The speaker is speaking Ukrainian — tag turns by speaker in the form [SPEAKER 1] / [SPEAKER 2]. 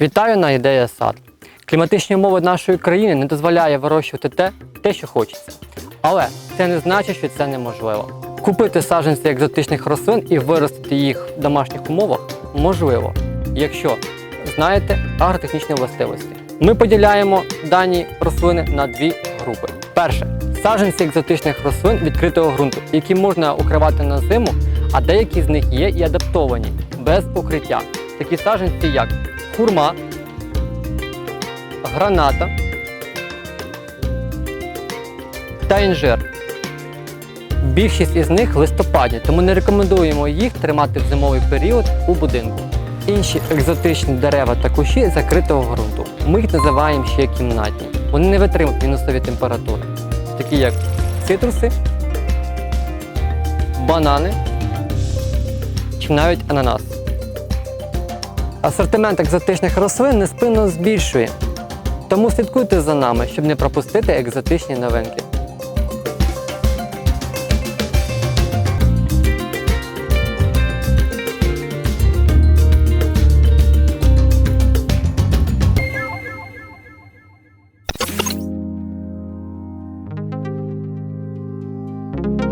[SPEAKER 1] Вітаю на ідея сад. Кліматичні умови нашої країни не дозволяє вирощувати те, те, що хочеться. Але це не значить, що це неможливо. Купити саджанці екзотичних рослин і виростити їх в домашніх умовах можливо, якщо знаєте агротехнічні властивості. Ми поділяємо дані рослини на дві групи. Перше саджанці екзотичних рослин відкритого ґрунту, які можна укривати на зиму, а деякі з них є і адаптовані без укриття. Такі саджанці, як хурма, граната та інжир. Більшість із них листопадні, тому не рекомендуємо їх тримати в зимовий період у будинку. Інші екзотичні дерева та кущі закритого ґрунту. Ми їх називаємо ще кімнатні. Вони не витримують мінусові температури, такі як цитруси, банани чи навіть ананас. Асортимент екзотичних рослин неспинно збільшує. Тому слідкуйте за нами, щоб не пропустити екзотичні новинки. thank you